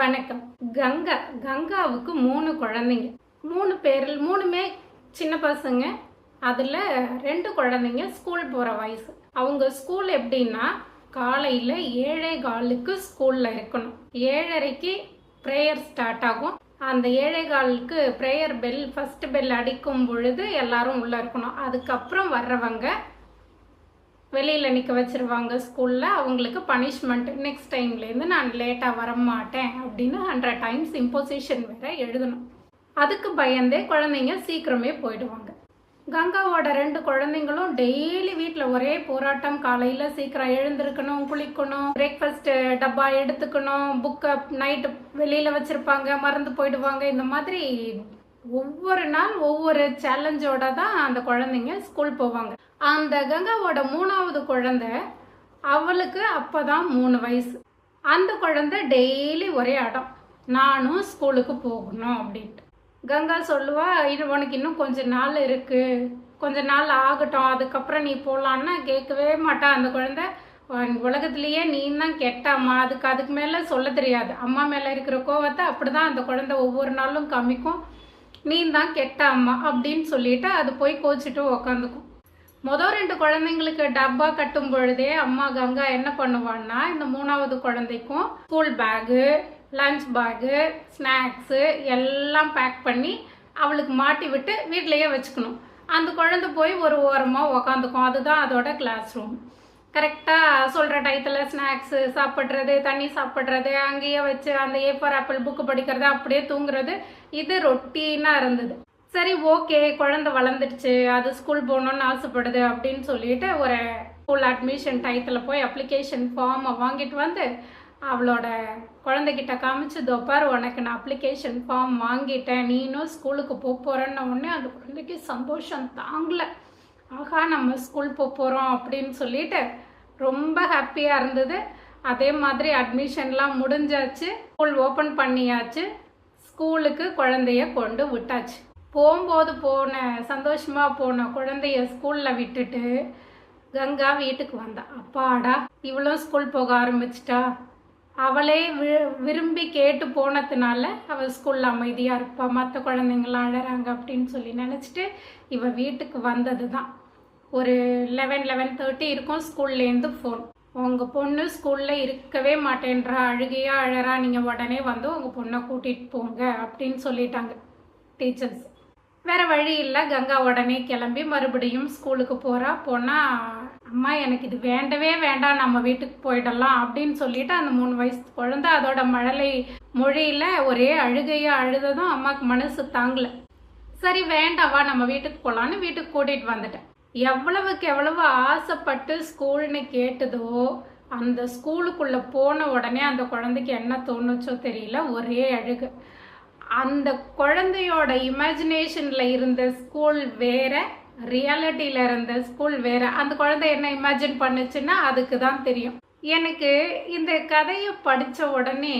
வணக்கம். கங்கா கங்காவுக்கு மூணு குழந்தைங்க. மூணு பேரில் மூணுமே சின்ன பசங்க. அதில் ரெண்டு குழந்தைங்க ஸ்கூல் போகிற வயசு. அவங்க ஸ்கூல் எப்படின்னா காலையில் ஏழே காலுக்கு ஸ்கூலில் இருக்கணும். ஏழரைக்கு ப்ரேயர் ஸ்டார்ட் ஆகும். அந்த ஏழை காலுக்கு ப்ரேயர் பெல் ஃபர்ஸ்ட் பெல் அடிக்கும் பொழுது எல்லாரும் உள்ளே இருக்கணும். அதுக்கப்புறம் வர்றவங்க வெளியில் நிற்க வச்சுருவாங்க ஸ்கூலில் அவங்களுக்கு பனிஷ்மெண்ட் நெக்ஸ்ட் டைம்லேருந்து நான் லேட்டாக வர மாட்டேன் அப்படின்னு ஹண்ட்ரட் டைம்ஸ் இம்போசிஷன் வேற எழுதணும். அதுக்கு பயந்தே குழந்தைங்க சீக்கிரமே போயிடுவாங்க. கங்காவோட ரெண்டு குழந்தைங்களும் டெய்லி வீட்டில் ஒரே போராட்டம் காலையில் சீக்கிரம் எழுந்திருக்கணும் குளிக்கணும் பிரேக்ஃபாஸ்ட் டப்பா எடுத்துக்கணும் புக்கை நைட்டு வெளியில் வச்சுருப்பாங்க மறந்து போயிடுவாங்க இந்த மாதிரி ஒவ்வொரு நாள் ஒவ்வொரு சேலஞ்சோட தான் அந்த குழந்தைங்க ஸ்கூல் போவாங்க. அந்த கங்காவோட மூணாவது குழந்தை அவளுக்கு அப்பதான் மூணு வயசு. அந்த குழந்தை டெய்லி ஒரே அடம் நானும் ஸ்கூலுக்கு போகணும் அப்படின்ட்டு. கங்கா சொல்லுவா இது உனக்கு இன்னும் கொஞ்ச நாள் இருக்கு. கொஞ்ச நாள் ஆகட்டும். அதுக்கப்புறம் நீ போகலான்னா கேட்கவே மாட்டா. அந்த குழந்தை உன் உலகத்திலேயே நீ தான் கெட்ட அம்மா அதுக்கு அதுக்கு மேலே சொல்ல தெரியாது. அம்மா மேலே இருக்கிற கோவத்தை அப்படிதான் அந்த குழந்தை ஒவ்வொரு நாளும் காமிக்கும். நீ தான் கெட்ட அம்மா அப்படின்னு சொல்லிட்டு அது போய் கோச்சிட்டு உக்காந்துக்கும். மொதல் ரெண்டு குழந்தைங்களுக்கு டப்பா கட்டும் பொழுதே அம்மா கங்கா என்ன பண்ணுவான்னா இந்த மூணாவது குழந்தைக்கும் school bag lunch bag snacks எல்லாம் பேக் பண்ணி அவளுக்கு மாட்டி விட்டு வீட்லேயே வச்சுக்கணும். அந்த குழந்தை போய் ஒரு ஓரமாக உக்காந்துக்கும். அதுதான் அதோட கிளாஸ் ரூம் கரெக்டாக சொல்கிற டயத்தில் ஸ்நாக்ஸு சாப்பிட்றது தண்ணி சாப்பிட்றது அங்கேயே வச்சு அந்த ஏ ஃபார் ஆப்பிள் புக்கு படிக்கிறது அப்படியே தூங்குறது இது ரொட்டீனாக இருந்தது. சரி ஓகே குழந்தை வளர்ந்துடுச்சு அது ஸ்கூல் போகணுன்னு ஆசைப்படுது அப்படின்னு சொல்லிட்டு ஒரு ஸ்கூல் அட்மிஷன் டயத்தில் போய் அப்ளிகேஷன் ஃபார்மை வாங்கிட்டு வந்து அவளோட குழந்தைகிட்ட காமிச்சு தோப்பார் உனக்கு நான் அப்ளிகேஷன் ஃபார்ம் வாங்கிட்டேன் நீனும் ஸ்கூலுக்கு போக போகிறேன்ன உடனே அந்த குழந்தைக்கு சந்தோஷம் தாங்கலை. ஆகா நம்ம ஸ்கூல் போக போகிறோம் அப்படின்னு சொல்லிட்டு ரொம்ப ஹாப்பியாக இருந்தது. அதே மாதிரி அட்மிஷன்லாம் முடிஞ்சாச்சு. ஸ்கூல் ஓப்பன் பண்ணியாச்சு. ஸ்கூலுக்கு குழந்தைய கொண்டு விட்டாச்சு. போகும்போது போன சந்தோஷமாக போன குழந்தைய ஸ்கூலில் விட்டுட்டு கங்கா வீட்டுக்கு வந்தா. அப்பாடா இவளும் ஸ்கூல் போக ஆரம்பிச்சிட்டா. அவளே வி- விரும்பி கேட்டு போனதுனால அவள் ஸ்கூலில் அமைதியாக இருப்பாள் மற்ற குழந்தைங்களாம் அழகிறாங்க அப்படின்னு சொல்லி நினச்சிட்டு இவள் வீட்டுக்கு வந்தது தான் ஒரு லெவன் லெவன் தேர்ட்டி இருக்கும் ஸ்கூல்லேருந்து ஃபோன் உங்கள் பொண்ணு ஸ்கூலில் இருக்கவே மாட்டேன்றா அழுகையா அழறா நீங்கள் உடனே வந்து உங்கள் பொண்ணை கூட்டிகிட்டு போங்க அப்படின்னு சொல்லிட்டாங்க டீச்சர்ஸ். வேறு வழி இல்லை கங்கா உடனே கிளம்பி மறுபடியும் ஸ்கூலுக்கு போகிறா போனால் அம்மா எனக்கு இது வேண்டவே வேண்டாம் நம்ம வீட்டுக்கு போயிடலாம் அப்படின்னு சொல்லிட்டு அந்த மூணு வயசு குழந்த அதோட மழலை மொழியில் ஒரே அழுகையாக அழுததும் அம்மாவுக்கு மனசு தாங்கலை. சரி வேண்டாவா வா நம்ம வீட்டுக்கு போகலான்னு வீட்டுக்கு கூட்டிகிட்டு வந்துட்டேன். எவ்வளவுக்கு எவ்வளவு ஆசைப்பட்டு ஸ்கூல்னு கேட்டதோ அந்த ஸ்கூலுக்குள்ளே போன உடனே அந்த குழந்தைக்கு என்ன தோணுச்சோ தெரியல ஒரே அழுகு. அந்த குழந்தையோட இமேஜினேஷனில் இருந்த ஸ்கூல் வேற ரியாலிட்டியில் இருந்த ஸ்கூல் வேற. அந்த குழந்தை என்ன இமேஜின் பண்ணுச்சுன்னா அதுக்கு தான் தெரியும். எனக்கு இந்த கதையை படித்த உடனே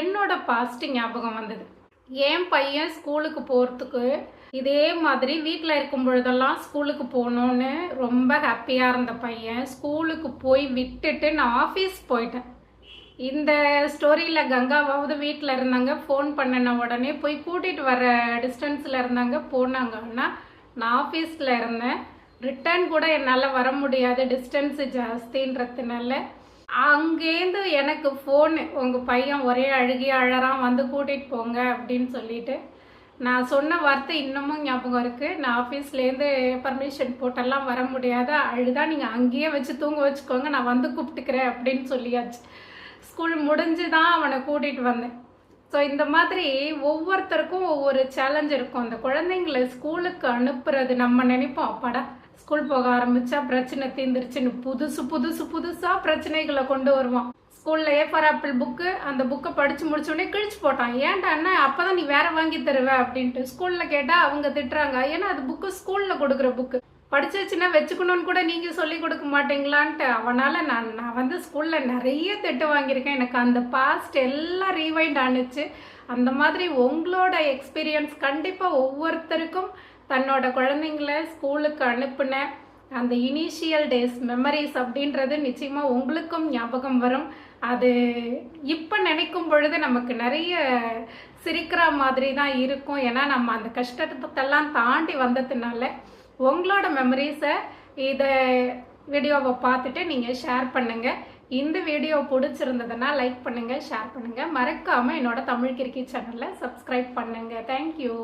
என்னோட பாஸ்ட் ஞாபகம் வந்தது. என் பையன் ஸ்கூலுக்கு போகிறதுக்கு இதே மாதிரி வீட்டில் இருக்கும் பொழுதெல்லாம் ஸ்கூலுக்கு போகணுன்னு ரொம்ப ஹாப்பியாக இருந்த பையன் ஸ்கூலுக்கு போய் விட்டுட்டு நான் ஆஃபீஸ் போயிட்டேன். இந்த ஸ்டோரியில் கங்காவாவது வீட்டில் இருந்தாங்க ஃபோன் பண்ணின உடனே போய் கூட்டிகிட்டு வர டிஸ்டன்ஸில் இருந்தாங்க போனாங்கன்னா நான் ஆஃபீஸில் இருந்தேன். ரிட்டர்ன் கூட என்னால் வர முடியாது டிஸ்டன்ஸு ஜாஸ்தின்றதுனால அங்கேருந்து எனக்கு ஃபோனு உங்கள் பையன் ஒரே அழுகி அழறான் வந்து கூட்டிகிட்டு போங்க அப்படின்னு சொல்லிட்டு நான் சொன்ன வார்த்தை இன்னமும் ஞாபகம் இருக்குது நான் ஆஃபீஸ்லேருந்து பர்மிஷன் போட்டெல்லாம் வர முடியாது? அழுதா நீங்கள் அங்கேயே வச்சு தூங்க வச்சுக்கோங்க நான் வந்து கூப்பிட்டுக்கிறேன் அப்படின்னு சொல்லியாச்சு. ஸ்கூல் முடிஞ்சு தான் அவனை கூட்டிகிட்டு வந்தேன். ஸோ இந்த மாதிரி ஒவ்வொருத்தருக்கும் ஒவ்வொரு சேலஞ்ச் இருக்கும். அந்த குழந்தைங்களை ஸ்கூலுக்கு அனுப்புறது நம்ம நினைப்போம். அப்பாடா ஸ்கூல் போக ஆரம்பிச்சா பிரச்சனை தீர்ந்துருச்சுன்னு புதுசு புதுசு புதுசாக பிரச்சனைகளை கொண்டு வருவான். ஸ்கூல்ல ஏ ஃபார் ஆப்பிள் புக்கு அந்த புக்கை படிச்சு முடிச்ச உடனே கிழிச்சு போட்டான். ஏன்டா அண்ணா அப்பதான் நீ வேற வாங்கி தருவ அப்படின்ட்டு ஸ்கூல்ல கேட்டா அவங்க திட்டுறாங்க. ஏன்னா அது புக்கு ஸ்கூல்ல கொடுக்குற புக்கு படிச்சிச்சுன்னா வச்சுக்கணும்னு கூட நீங்க சொல்லி கொடுக்க மாட்டீங்களான்ட்டு அவனால நான் நான் வந்து ஸ்கூல்ல நிறைய திட்டு வாங்கியிருக்கேன். எனக்கு அந்த பாஸ்ட் எல்லாம் ரீவைண்ட் ஆனுச்சு. அந்த மாதிரி உங்களோட எக்ஸ்பீரியன்ஸ் கண்டிப்பா ஒவ்வொருத்தருக்கும் தன்னோட குழந்தைங்கள ஸ்கூலுக்கு அனுப்பின அந்த இனிஷியல் டேஸ் மெமரிஸ் அப்படின்றது நிச்சயமாக உங்களுக்கும் ஞாபகம் வரும். அது இப்போ நினைக்கும் பொழுது நமக்கு நிறைய சிரிக்கிற மாதிரி தான் இருக்கும். ஏன்னா நம்ம அந்த கஷ்டத்தெல்லாம் தாண்டி வந்ததுனால உங்களோட மெமரிஸை இதை வீடியோவை பார்த்துட்டு நீங்கள் ஷேர் பண்ணுங்கள் இந்த வீடியோ பிடிச்சிருந்ததுன்னா லைக் பண்ணுங்கள் ஷேர் பண்ணுங்கள் மறக்காமல் என்னோட தமிழ் கிரிக்கெட் சேனலை சப்ஸ்கிரைப் பண்ணுங்கள் தேங்க்யூ